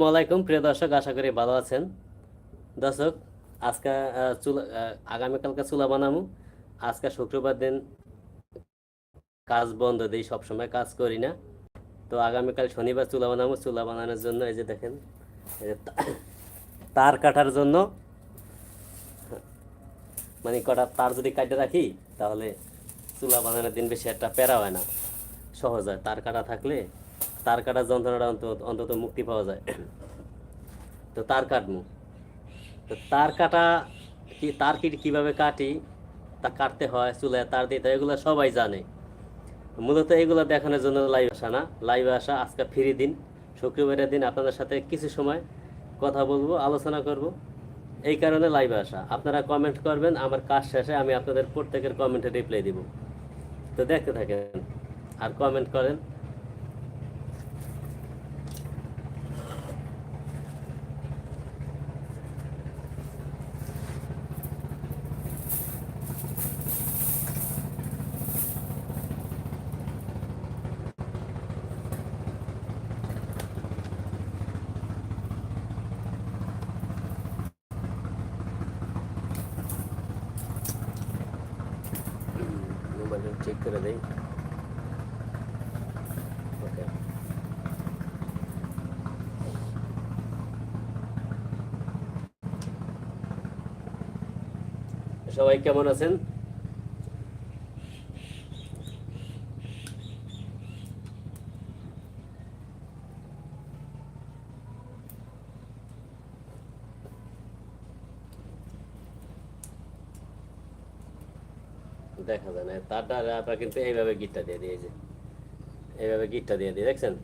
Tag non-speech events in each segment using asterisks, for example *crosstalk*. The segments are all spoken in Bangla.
আসসালামাইকুম প্রিয় দর্শক, আশা করি ভালো আছেন। দর্শক, আজকে চুলা আগামীকালকে চুলা বানামু। আজকে শুক্রবার দিন কাজ বন্ধ দিই, সবসময় কাজ করি না। তো আগামীকাল শনিবার চুলা বানাবো চুলা বানানোর জন্য এই যে দেখেন তার কাটার জন্য মানে কটা তার যদি কাটে রাখি, তাহলে চুলা বানানোর দিন বেশি একটা প্যারা হয় না। সহজ হয়। তার কাটা থাকলে তার কাটার যন্ত্রণাটা অন্তত অন্তত মুক্তি পাওয়া যায়। তো তার কাটবো। তো তার কাটা কি, তার কি, কীভাবে কাটি, তা কাটতে হয় চুলে তার দিতে এগুলো সবাই জানে। মূলত এগুলো দেখানোর জন্য লাইভ আসা না। লাইভ আসা, আজকে ফ্রি দিন। শুক্রবারের দিন আপনাদের সাথে কিছু সময় কথা বলব, আলোচনা করব। এই কারণে লাইভ আসা। আপনারা কমেন্ট করবেন, আমার কাজ শেষে আমি আপনাদের প্রত্যেকের কমেন্টে রিপ্লাই দিব। তো দেখতে থাকেন। আর কমেন্ট করেন করে দেই সবাই কেমন আছেন? তারটা আপনার কিন্তু এইভাবে গিটটা দিয়ে দিয়েছে। এইভাবে গিটটা দিয়ে দিয়ে দেখছেন?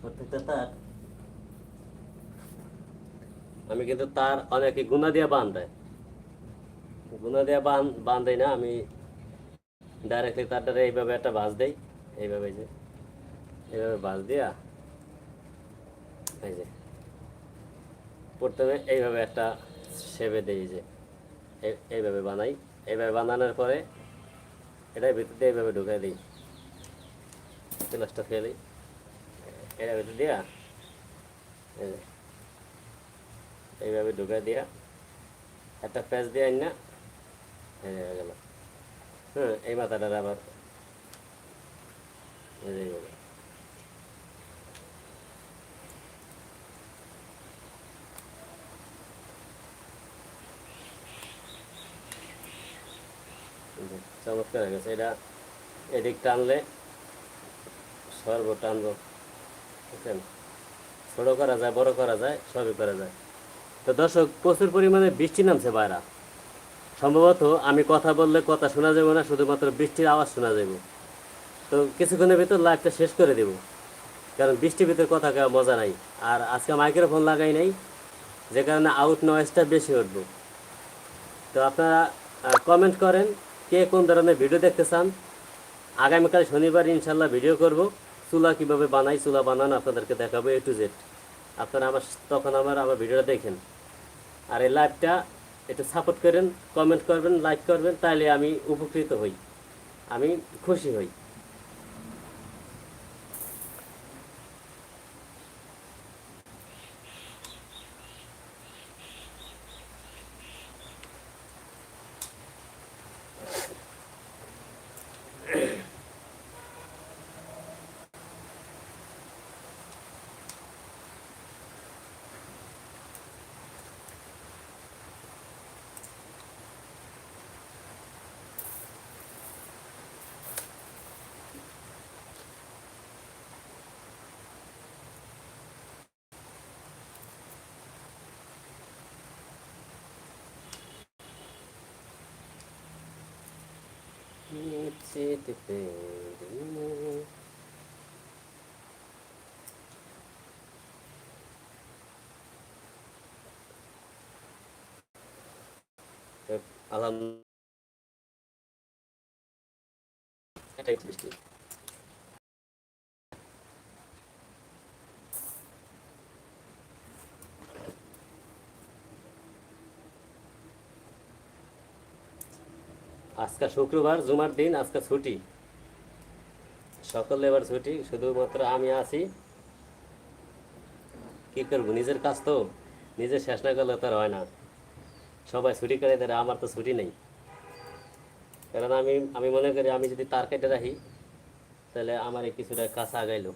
প্রত্যেকটা তার। আমি কিন্তু তার অনেকে গুণা দিয়ে বাঁধায় গুণা দিয়ে বান বাঁধাই না আমি ডাইরেক্টলি তারটারে এইভাবে একটা বাস দেই। এইভাবে যে এইভাবে বাস দিয়া এই যে প্রথমে এইভাবে একটা সেবে দেই যে। এইভাবে বানাই। এইভাবে বানানোর পরে এটার ভিতর দিয়ে এইভাবে ঢুকাই দিই। প্লাসটা ফেলি এটার ভিতর দিয়া এইভাবে ঢুকাই দিয়া একটা প্যাচ দিয়ে আন না হয়ে গেল। হ্যাঁ এই মাথাটার আবার এইভাবে। চমৎকার হয়ে গেছে। এটা এদিক টানলে সর্ব টানবো, বুঝছেন? ছোটো করা যায়, বড় করা যায়, সবই করা যায়। তো দর্শক, প্রচুর পরিমাণে বৃষ্টি নামছে বাইরা। সম্ভবত আমি কথা বললে কথা শোনা যাবে না, শুধুমাত্র বৃষ্টির আওয়াজ শোনা যাবে। তো কিছুক্ষণের ভিতর লাইভটা শেষ করে দেব, কারণ বৃষ্টির ভিতর কথা কেউ মজা নাই। আর আজকে মাইক্রোফোন লাগাই নাই, যে কারণে আউট নয়েজটা বেশি উঠবো। তো আপনারা কমেন্ট করেন কে কোন ধরনের ভিডিও দেখতে চান, আগামীকাল শনিবার ইনশাল্লাহ ভিডিও করব। চুলা কীভাবে বানাই, চুলা বানান আপনাদেরকে দেখাবো এ টু জেড আপনারা আমার তখন আমার আমার ভিডিওটা দেখেন। আর এই লাইভটা একটু সাপোর্ট করেন কমেন্ট করবেন লাইক করবেন তাহলে আমি উপকৃত হই। আমি খুশি হই। positif ini Alhamdulillah আজকে শুক্রবার, জুমার দিন, আজকে ছুটি। সকলে এবার ছুটি, শুধুমাত্র আমি আছি। কি করব, নিজের কাজ তো, নিজে শেষ না করলে তো আর হয় না। সবাই ছুটি করে দেয়, আমার তো ছুটি নেই। কারণ আমি আমি মনে করি আমি যদি তার কেটে রাখি, তাহলে আমার কিছুটা কাজ আগাইলো।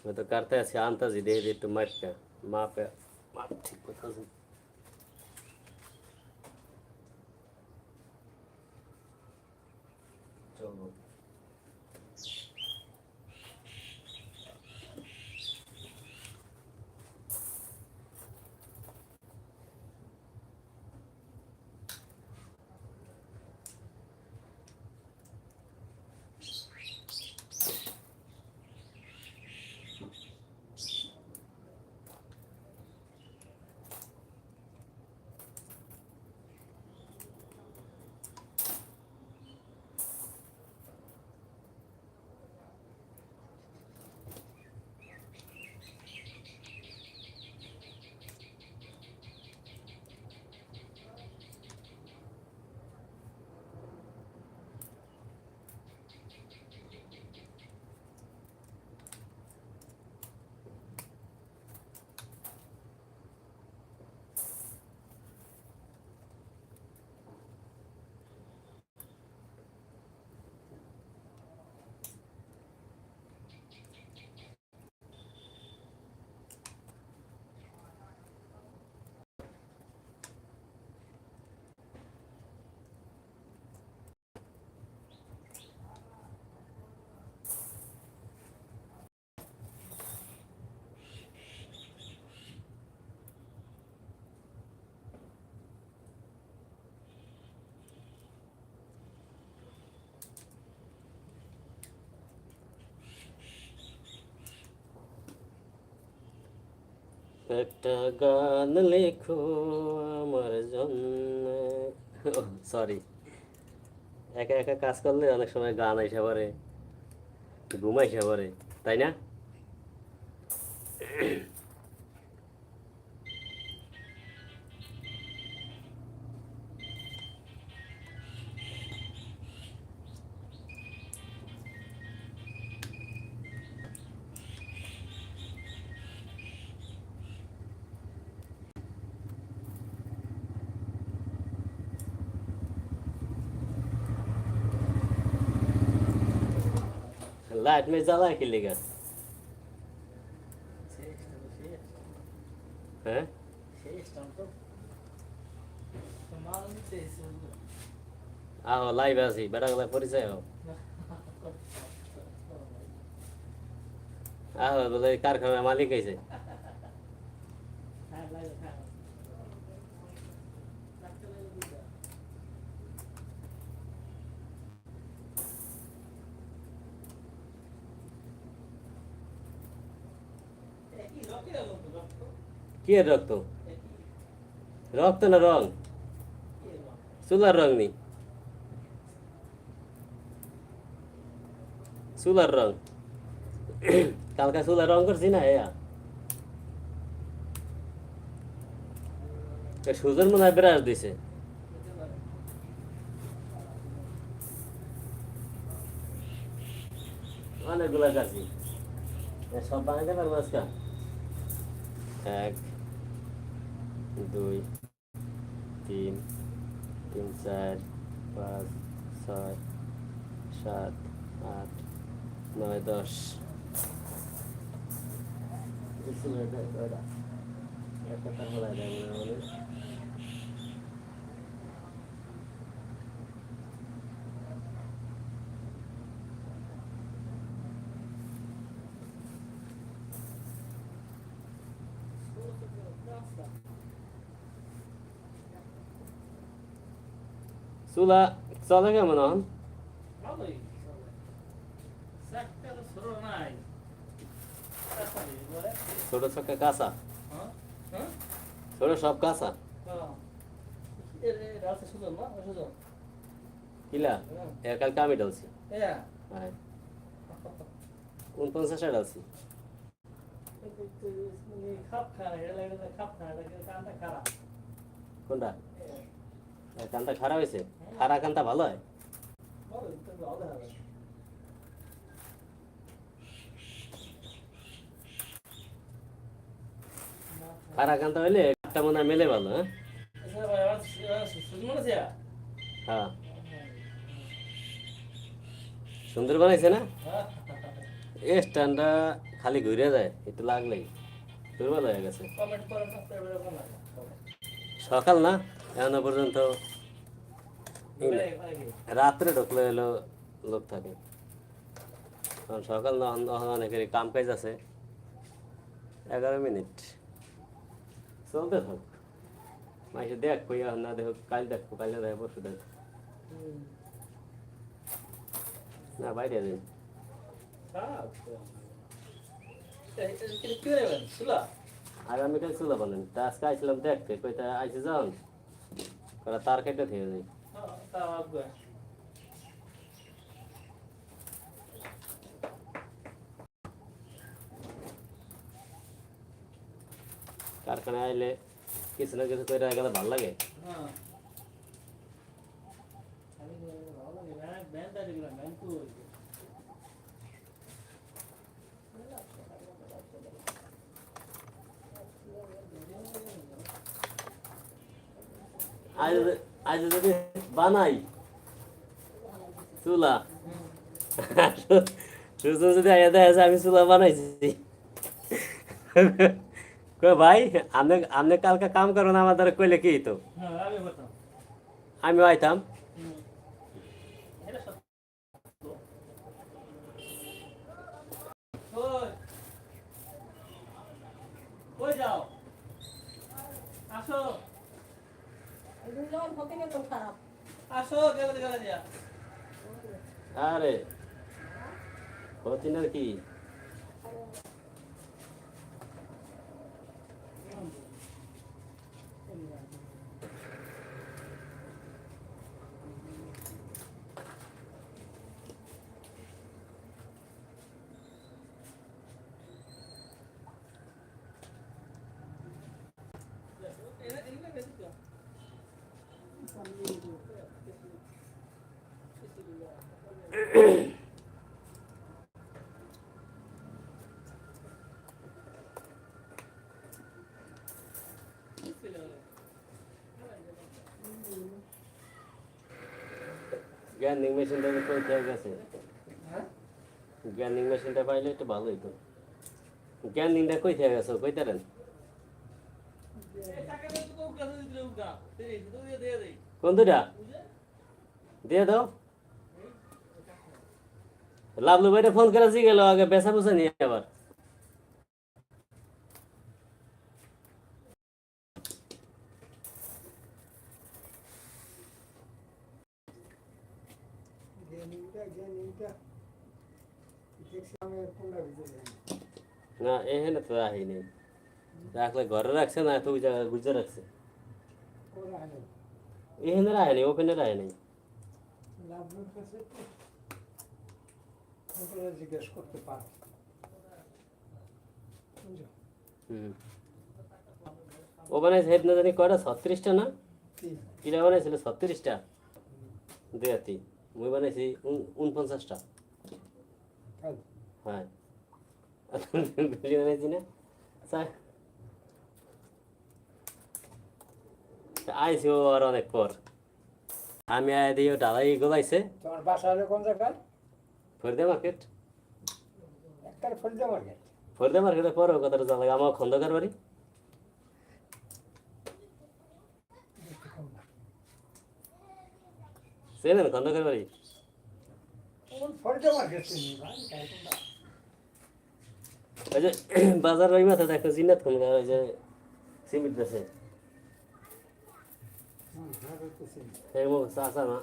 আমি তো কাটতে আছি আনতাছি দেখে দিয়ে একটু মাপটা মাপে মাপ ঠিক করতেছি চলো একটা গান লেখো আমার জন্য। সরি একা একা কাজ করলে অনেক সময় গান আইসা পারে ঘুম পারে তাই না? लाइट में ज्यादा खिलेगा হ্যাঁ আহ লাইভ আছি বেড়াগুলা পরিচয় হোক আহ বলে কারখানার মালিক হয়েছে কি রক্ত? রক্ত না রং? চুলার রং নি। চুলার রং। কালকা চুলার রং করছি না এ সুজন মনে হয় বিরাজ দিছে। অনেকগুলা এ সব বানাইতে পারব এক। দুই তিন তিন চার পাঁচ ছয় সাত আট নয় দশ। এটা এটা। চুলা চলে কেমন হন ছোট চক্কা কাঁচা? ছোট সব কাঁচা। কিলা। এর কালকে আমি ডালছি। হ্যাঁ ডালছি কানটা। কোনটা খারাপ হয়েছে খারা কানটা ভালো হয়। খারা কানটা হইলে একটা মনে মেলে ভালো হ্যাঁ? হ্যাঁ সুন্দর বানাইছে না? এ স্ট্যান্ডটা খালি ঘুরে যায় একটু লাগলেই দুর্বল হয়ে গেছে। সকাল না এখনও পর্যন্ত রাত্রে ঢুকলে এলো লোক থাকে। কারণ সকাল অনেকের কাম কাজ আছে। এগারো মিনিট। চলতে থাক। মাইসে দেখ কইয়া না দেখো কাল দেখো কাল দেখ পরশু দেখ। না বাইরে দিন? আগামীকাল ছিল বলেন। তা আজকে আইছিলাম দেখতে। কইতা আইসে যান করা, তার কেটে থেকে যায় কারখানায় আইলে কিছু না কিছু করে গেলে ভালো লাগে হ্যাঁ। আমি তো ভালো লাগে, ভ্যান- ভ্যান দাঁড়িয়ে গেলাম, ভ্যান তো ওই যে। আজ যদি বানাই। চুলা। সুজন যদি আইয়া দেখা যায় আমি চুলা বানাইছি। ভাই আপনি আপনি কালকে কাম করুন আমার দ্বারা কইলে কি তো হ্যাঁ, আমি আইতাম হুম। এটা সত্য। ওই। কই যাও? আসো দুজন হতে গেল খারাপ। আসো গেলে গেলে যা আরে হতিনের কি এনে- এনে গেছি তো। গ্যান্ডিং মেশিনটা কই থেকে গেছে? গ্যান্ডিং মেশিনটা পাইলে একটু ভালো হইতো গ্যান্ডিংটা কই থেকে গেছে কই তারেন। কোন দুটা দিয়ে দাও। লাভলু ভাইটা ফোন করে জি গেল আগে বেসা বুঝা নিয়ে আবার গেমিংটা গেমিংটা দেখছি আমি কোনটা ভিতরে না এখানে তো রাখি নেই। রাখলে ঘরে রাখছে না তো ওই গুজে রাখছে? এখানে রাখে নেই ওখানে রাখে নেই জিজ্ঞেস করতে পারে ও বানাইছে হেড না জানি কয়টা, ছত্রিশটা না? কিরা বানাইছিল ছত্রিশটা? দুয়াতি। মুই বানাইছি উন- উনপঞ্চাশটা। হ্যাঁ বেশি বানাইছি না স্যার। আইসি ও আর অনেক পর। আমি আয় দিয়ে ডালাই গোলাইছে। তোমার বাসা হলো কোন জায়গায়? ফরিদা মার্কেট। একটার ফরিদা মার্কেট। ফরিদা মার্কেটে পরে কথাটা জানা লাগে আমার খন্দকার বাড়ি। চেনেন খন্দকার বাড়ি? ফরিদা মার্কেট চিনি ভাই তাই তোমরা ওই যে *clears throat* বাজার ওই মাথায় একটা জিনাত খন্দকার ওই যে সিমেন্ট হ্যাঁ না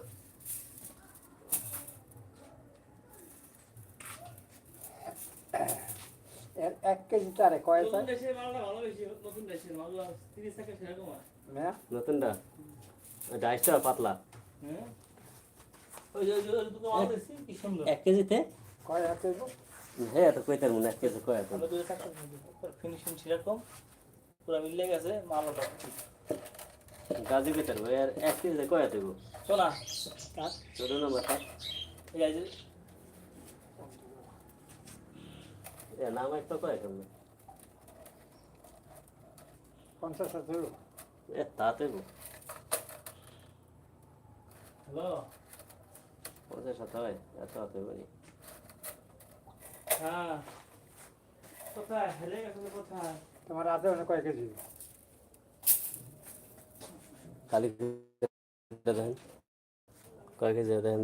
এক কেজি তারে কয় নতুন দেশের মালটা ভালো বেশি নতুন দেশের মালগুলো তিরিশ টাকা সেরকম হ্যাঁ। নতুনটা? ডাইসটা পাতলা। হ্যাঁ? ওই যে ওই দুটো মাল দেখছি কি সুন্দর। এক কেজিতে? কয় হাতে? হ্যাঁ তো কইতার মনে এক কেজি কয় ফিনিশিং সেরকম পুরো মিলে গেছে মালটা গাজি কইতার ভাই আর এক কেজিতে কয় দেব? কাঠ ছোট এই যে এ নাম একটা কয় কেমন পঞ্চাশ হাজার এ তাতে গো হ্যালো? পঞ্চাশ হয় এত হতে পারি হ্যাঁ। কোথায়? হেলে গেছে তো কোথায়? তোমার হাতে মানে কয় কেজি? কালি দেখেন কয় কেজি দেখেন